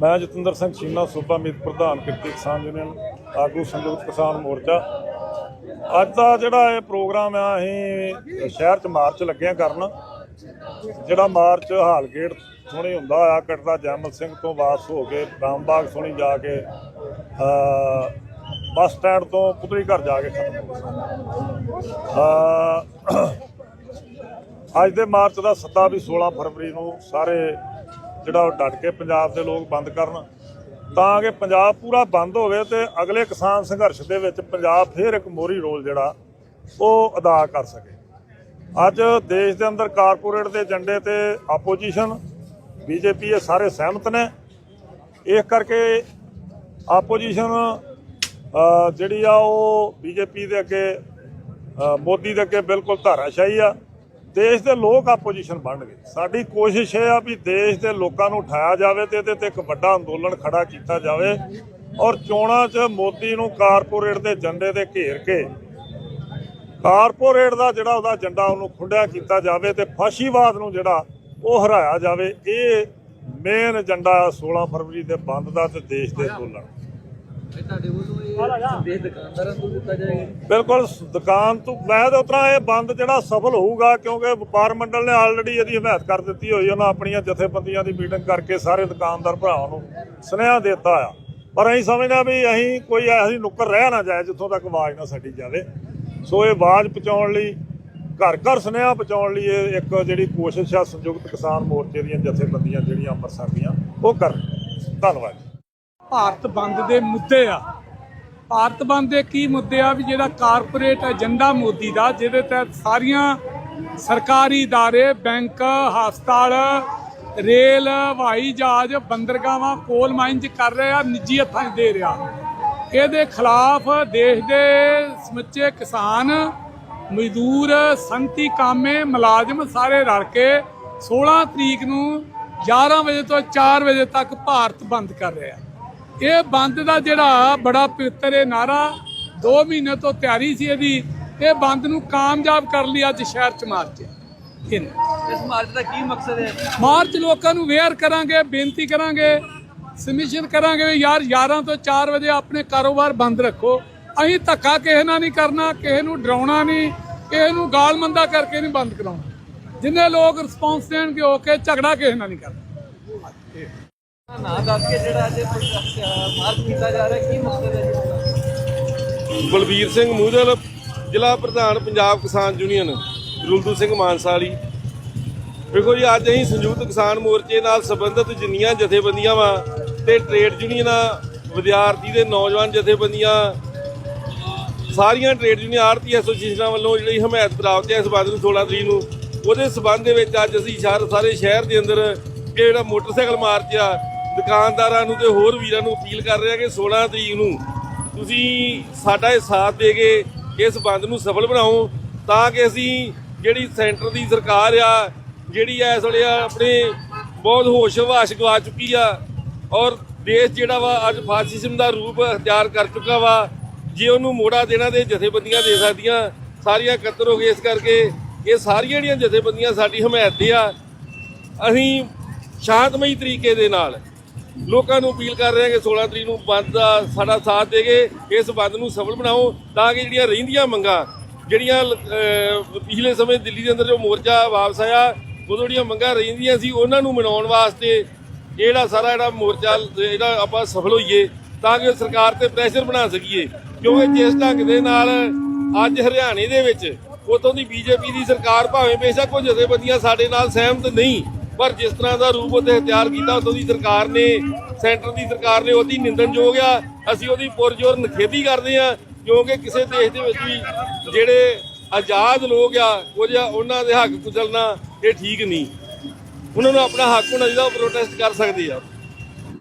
ਮੈਂ ਜਤਿੰਦਰ ਸਿੰਘ ਚੀਮਾ ਸੂਬਾ ਮੀਤ ਪ੍ਰਧਾਨ ਕਿਰਤੀ ਕਿਸਾਨ ਯੂਨੀਅਨ, ਆਗੂ ਸੰਯੁਕਤ ਕਿਸਾਨ ਮੋਰਚਾ। ਅੱਜ ਦਾ ਜਿਹੜਾ ਇਹ ਪ੍ਰੋਗਰਾਮ ਆ, ਅਸੀਂ ਸ਼ਹਿਰ 'ਚ ਮਾਰਚ ਲੱਗਿਆ ਕਰਨ। ਜਿਹੜਾ ਮਾਰਚ ਹਾਲਗੇਟ ਸੋਹਣੀ ਹੁੰਦਾ ਆ ਕਟਦਾ ਜੈਮਲ ਸਿੰਘ ਤੋਂ ਵਾਪਸ ਹੋ ਕੇ, ਰਾਮਬਾਗ ਸੋਹਣੀ ਜਾ ਕੇ ਬੱਸ ਸਟੈਂਡ ਤੋਂ ਪੁਤਲੀ ਘਰ ਜਾ ਕੇ ਖਤਮ ਹੋ ਅੱਜ ਦੇ ਮਾਰਚ ਦਾ ਸੱਦਾ ਵੀ 16 ਫਰਵਰੀ ਨੂੰ ਸਾਰੇ ਜਿਹੜਾ ਉਹ ਡਟ ਕੇ ਪੰਜਾਬ ਦੇ ਲੋਕ ਬੰਦ ਕਰਨ। ਤਾਂ ਕਿ ਪੰਜਾਬ ਪੂਰਾ ਬੰਦ ਹੋਵੇ ਤੇ ਅਗਲੇ ਕਿਸਾਨ ਸੰਘਰਸ਼ ਦੇ ਵਿੱਚ ਪੰਜਾਬ ਫੇਰ ਇੱਕ ਮੋਰੀ ਰੋਲ ਜਿਹੜਾ ਉਹ ਅਦਾ ਕਰ ਸਕੇ। ਅੱਜ ਦੇਸ਼ ਦੇ ਅੰਦਰ ਕਾਰਪੋਰੇਟ ਦੇ ਏਜੰਡੇ ਤੇ ਆਪੋਜੀਸ਼ਨ, ਬੀਜੇਪੀ ਇਹ ਸਾਰੇ ਸਹਿਮਤ ਨੇ। ਇਸ ਕਰਕੇ ਆਪੋਜੀਸ਼ਨ ਜਿਹੜੀ ਆ ਉਹ ਬੀਜੇਪੀ ਦੇ ਅੱਗੇ ਮੋਦੀ ਦੇ ਅੱਗੇ ਬਿਲਕੁਲ ਧਾਰਾਸ਼ਾਹੀ ਆ। ਦੇਸ਼ ਦੇ ਲੋਕ ਆਪੋਜੀਸ਼ਨ ਬਣਨਗੇ। ਸਾਡੀ ਕੋਸ਼ਿਸ਼ ਇਹ ਆ ਵੀ ਦੇਸ਼ ਦੇ ਲੋਕਾਂ ਨੂੰ ਉਠਾਇਆ ਜਾਵੇ ਤੇ ਇਹਦੇ ਤੇ ਇੱਕ ਵੱਡਾ ਅੰਦੋਲਨ ਖੜਾ ਕੀਤਾ ਜਾਵੇ ਔਰ ਚੋਣਾਂ 'ਚ ਮੋਦੀ ਨੂੰ ਕਾਰਪੋਰੇਟ ਦੇ ਏਜੰਡੇ ਤੇ ਘੇਰ ਕੇ ਕਾਰਪੋਰੇਟ ਦਾ ਜਿਹੜਾ ਉਹਦਾ ਏਜੰਡਾ ਉਹਨੂੰ ਖੁੰਡਿਆ ਕੀਤਾ ਜਾਵੇ ਤੇ ਫਾਸ਼ੀਵਾਦ ਨੂੰ ਜਿਹੜਾ ਉਹ ਹਰਾਇਆ ਜਾਵੇ, ਇਹ ਮੇਨ ਏਜੰਡਾ 16 ਫਰਵਰੀ ਦੇ ਬੰਦ ਦਾ ਤੇ ਦੇਸ਼ ਦੇ ਅੰਦੋਲਨ। ਤੁਹਾਡੇ ਵੱਲੋਂ ਇਹ ਸੰਦੇਸ਼ ਦੁਕਾਨਦਾਰਾਂ ਨੂੰ ਦਿੱਤਾ ਜਾਏਗਾ? ਬਿਲਕੁਲ ਦੁਕਾਨ ਤੋਂ ਮੈਂ ਤਾਂ ਉਤਰਾ ਇਹ ਬੰਦ ਜਿਹੜਾ ਸਫਲ ਹੋਊਗਾ, ਕਿਉਂਕਿ ਵਪਾਰ ਮੰਡਲ ਨੇ ਆਲਰੇਡੀ ਇਹਦੀ ਹਮਾਇਤ ਕਰ ਦਿੱਤੀ ਹੋਈ, ਉਹਨਾਂ ਆਪਣੀਆਂ ਜਥੇਬੰਦੀਆਂ ਦੀ ਮੀਟਿੰਗ ਕਰਕੇ ਸਾਰੇ ਦੁਕਾਨਦਾਰ ਭਰਾਵਾਂ ਨੂੰ ਸੁਨੇਹਾ ਦਿੱਤਾ ਆ। ਪਰ ਅਸੀਂ ਸਮਝਦੇ ਵੀ ਅਸੀਂ ਕੋਈ ਐਸੀ ਨੁੱਕਰ ਰਹਿ ਨਾ ਜਾਏ, ਜਿੱਥੋਂ ਤੱਕ ਆਵਾਜ਼ ਨਾ ਸਾਡੀ ਜਾਵੇ। ਸੋ ਇਹ ਆਵਾਜ਼ ਪਹੁੰਚਾਉਣ ਲਈ, ਘਰ ਘਰ ਸੁਨੇਹਾ ਪਹੁੰਚਾਉਣ ਲਈ ਇਹ ਇੱਕ ਜਿਹੜੀ ਕੋਸ਼ਿਸ਼ ਆ ਸੰਯੁਕਤ ਕਿਸਾਨ ਮੋਰਚੇ ਦੀਆਂ ਜਥੇਬੰਦੀਆਂ ਜਿਹੜੀਆਂ ਅੰਮ੍ਰਿਤਸਰ ਦੀਆਂ, ਉਹ ਕਰ ਧੰਨਵਾਦ ਭਾਰਤ ਬੰਦ ਦੇ ਮੁੱਦੇ ਆ ਭਾਰਤ ਬੰਦ ਦੇ ਕੀ ਮੁੱਦੇ ਆ ਵੀ ਜਿਹੜਾ ਕਾਰਪੋਰੇਟ ਏਜੰਡਾ ਮੋਦੀ ਦਾ ਜਿਹਦੇ ਤਹਿਤ ਸਾਰੀਆਂ ਸਰਕਾਰੀ ادارے ਬੈਂਕ ਹਸਪਤਾਲ ਰੇਲ ਹਵਾਈ ਜਹਾਜ਼ ਬੰਦਰਗਾਹਾਂ ਕੋਲ ਮਾਈਨ ਚ ਕਰ ਰਹੇ ਆ ਨਿੱਜੀ ਹੱਥਾਂ 'ਚ ਦੇ ਰਿਹਾ ਇਹਦੇ ਖਿਲਾਫ ਦੇਸ਼ ਦੇ ਸਮੁੱਚੇ ਕਿਸਾਨ ਮਜ਼ਦੂਰ ਸੰਤੀ ਕਾਮੇ ਮੁਲਾਜ਼ਮ ਸਾਰੇ ਰਲ ਕੇ 16 ਤਰੀਕ ਨੂੰ 11 ਵਜੇ ਤੋਂ 4 ਵਜੇ ਤੱਕ ਭਾਰਤ ਬੰਦ ਕਰ ਰਿਹਾ ਇਹ ਬੰਦ ਦਾ ਜਿਹੜਾ ਬੜਾ ਪਵਿੱਤਰ ਇਹ ਨਾਰਾ 2 ਮਹੀਨੇ ਤੋਂ ਤਿਆਰੀ ਸੀ ਇਹਦੀ ਇਹ ਬੰਦ ਨੂੰ ਕਾਮਯਾਬ ਕਰ ਲਈ ਅੱਜ ਸ਼ਹਿਰ ਚ ਮਾਰਚ ਇਸ ਮਾਰਚ ਦਾ ਕੀ ਮਕਸਦ ਹੈ? ਮਾਰਚ ਲੋਕਾਂ ਨੂੰ ਵੇਅਰ ਕਰਾਂਗੇ ਬੇਨਤੀ ਕਰਾਂਗੇ ਸਬਮਿਸ਼ਨ ਕਰਾਂਗੇ ਵੀ ਯਾਰ 11 ਤੋਂ 4 ਵਜੇ ਆਪਣੇ ਕਾਰੋਬਾਰ ਬੰਦ ਰੱਖੋ। ਅਸੀਂ ਧੱਕਾ ਕਿਸੇ ਨਾਲ ਨਹੀਂ ਕਰਨਾ ਕਿਸੇ ਨੂੰ ਡਰਾਉਣਾ ਨਹੀਂ ਕਿਸੇ ਨੂੰ ਗਾਲ ਮੰਦਾ ਕਰਕੇ ਨਹੀਂ ਬੰਦ ਕਰਾਉਣਾ। ਜਿੰਨੇ ਲੋਕ ਰਿਸਪੌਂਸ ਦੇਣਗੇ ਹੋ ਕੇ ਝਗੜਾ ਕਿਸੇ ਨਾਲ ਨਹੀਂ ਕਰਨਾ। ਨਾ ਦੱਸ ਕੇ ਜਿਹੜਾ ਅੱਜ ਮਾਰਚ ਕੀਤਾ ਜਾ ਰਿਹਾ, ਕੀ ਮਕਸਦ ਹੈ ਜੀ ਬਲਬੀਰ ਸਿੰਘ ਮੂਦਲ ਜ਼ਿਲ੍ਹਾ ਪ੍ਰਧਾਨ, ਪੰਜਾਬ ਕਿਸਾਨ ਯੂਨੀਅਨ ਰੁਲਦੂ ਸਿੰਘ ਮਾਨਸਾ ਵਾਲੀ ਵੇਖੋ ਜੀ, ਅੱਜ ਅਸੀਂ ਸੰਯੁਕਤ ਕਿਸਾਨ ਮੋਰਚੇ ਨਾਲ ਸੰਬੰਧਿਤ ਜਿੰਨੀਆਂ ਜਥੇਬੰਦੀਆਂ ਵਾ ਤੇ ਟ੍ਰੇਡ ਯੂਨੀਅਨਾਂ, ਵਿਦਿਆਰਥੀ ਦੇ ਨੌਜਵਾਨ ਜਥੇਬੰਦੀਆਂ, ਸਾਰੀਆਂ ਟ੍ਰੇਡ ਯੂਨੀਅਨ ਆੜਤੀ ਐਸੋਸੀਏਸ਼ਨਾਂ ਵੱਲੋਂ ਜਿਹੜੀ ਹਮਾਇਤ ਪ੍ਰਾਪਤ ਹੈ ਇਸ ਬਾਤ ਨੂੰ 16 ਤਰੀਕ ਨੂੰ, ਉਹਦੇ ਸਬੰਧ ਦੇ ਵਿੱਚ ਅੱਜ ਅਸੀਂ ਸਾਰੇ ਸ਼ਹਿਰ ਦੇ ਅੰਦਰ ਇਹ ਜਿਹੜਾ ਮੋਟਰਸਾਈਕਲ ਮਾਰਚ ਆ ਦੁਕਾਨਦਾਰਾਂ ਨੂੰ ਤੇ ਹੋਰ ਵੀਰਾਂ ਨੂੰ ਅਪੀਲ ਕਰ ਰਿਹਾ ਕਿ 16 ਤਰੀਕ ਨੂੰ ਤੁਸੀਂ ਸਾਡਾ ਇਹ ਸਾਥ ਦੇ ਕੇ ਇਸ ਬੰਦ ਨੂੰ ਸਫਲ ਬਣਾਓ ਤਾਂ ਕਿ ਅਸੀਂ ਜਿਹੜੀ ਸੈਂਟਰ ਦੀ ਸਰਕਾਰ ਆ, ਜਿਹੜੀ ਇਸ ਵੇਲੇ ਆ ਆਪਣੇ ਬਹੁਤ ਹੋਸ਼ ਹਵਾਸ਼ ਗਵਾ ਚੁੱਕੀ ਆ ਔਰ ਦੇਸ਼ ਜਿਹੜਾ ਵਾ ਅੱਜ ਫਾਸਿਜ਼ਮ ਦਾ ਰੂਪ ਅਖਤਿਆਰ ਕਰ ਚੁੱਕਾ ਵਾ, ਜੇ ਉਹਨੂੰ ਮੋੜਾ ਦੇਣਾ ਤੇ ਜਥੇਬੰਦੀਆਂ ਦੇ ਸਕਦੀਆਂ, ਸਾਰੀਆਂ ਇਕੱਤਰ ਹੋ ਗਏ ਇਸ ਕਰਕੇ ਇਹ ਸਾਰੀਆਂ ਜਿਹੜੀਆਂ ਜਥੇਬੰਦੀਆਂ ਸਾਡੀ ਹਮਾਇਤ ਤੇ ਆ, ਅਸੀਂ ਸ਼ਾਂਤਮਈ ਤਰੀਕੇ ਦੇ ਨਾਲ ਲੋਕਾਂ ਨੂੰ ਅਪੀਲ ਕਰ ਰਹੇ ਹਾਂ ਕਿ 16 ਤਰੀਕ ਨੂੰ ਬੰਦ ਦਾ ਸਾਡਾ ਸਾਥ ਦੇ ਕੇ ਇਸ ਬੰਦ ਨੂੰ ਸਫਲ ਬਣਾਓ ਤਾਂ ਕਿ ਜਿਹੜੀਆਂ ਰਹਿੰਦੀਆਂ ਮੰਗਾਂ, ਜਿਹੜੀਆਂ ਪਿਛਲੇ ਸਮੇਂ ਦਿੱਲੀ ਦੇ ਅੰਦਰ ਜੋ ਮੋਰਚਾ ਵਾਪਸ ਆਇਆ, ਉਦੋਂ ਜਿਹੜੀਆਂ ਮੰਗਾਂ ਰਹਿੰਦੀਆਂ ਸੀ, ਉਹਨਾਂ ਨੂੰ ਮਨਾਉਣ ਵਾਸਤੇ ਇਹ ਜਿਹੜਾ ਸਾਰਾ ਜਿਹੜਾ ਮੋਰਚਾ, ਜਿਹੜਾ ਆਪਾਂ ਸਫਲ ਹੋਈਏ ਤਾਂ ਕਿ ਸਰਕਾਰ ਤੇ ਪ੍ਰੈਸ਼ਰ ਬਣਾ ਸਕੀਏ। ਕਿਉਂਕਿ ਜਿਸ ਢੰਗ ਦੇ ਨਾਲ ਅੱਜ ਹਰਿਆਣੇ ਦੇ ਵਿੱਚ ਉਤੋਂ ਦੀ ਬੀਜੇਪੀ ਦੀ ਸਰਕਾਰ ਭਾਵੇਂ ਬੇਸ਼ੱਕ ਕੁਝ ਜਥੇਬੰਦੀਆਂ ਸਾਡੇ ਨਾਲ ਸਹਿਮਤ ਨਹੀਂ ਪਰ ਜਿਸ ਤਰ੍ਹਾਂ ਦਾ ਰੂਪ ਉਹਤੇ ਤਿਆਰ ਕੀਤਾ ਉਤੋਂ ਦੀ ਸਰਕਾਰ ਨੇ, ਸੈਂਟਰ ਦੀ ਸਰਕਾਰ ਨੇ ਉਹਦੀ ਨਿੰਦਣਯੋਗ ਆ। ਅਸੀਂ ਉਹਦੀ ਪੁਰਜੋਰ ਨਿਖੇਧੀ ਕਰਦੇ ਆ ਕਿਉਂਕਿ ਕਿਸੇ ਦੇਸ਼ ਦੇ ਵਿੱਚ ਵੀ ਜਿਹੜੇ ਆਜ਼ਾਦ ਲੋਕ ਆ ਕੁਝ ਉਹਨਾਂ ਦੇ ਹੱਕ ਕੁਚਲਣਾ ਇਹ ਠੀਕ ਨਹੀਂ। ਉਹਨਾਂ ਨੂੰ ਆਪਣਾ ਹੱਕ ਹੋਣਾ ਚਾਹੀਦਾ, ਉਹ ਪ੍ਰੋਟੈਸਟ ਕਰ ਸਕਦੇ ਆ।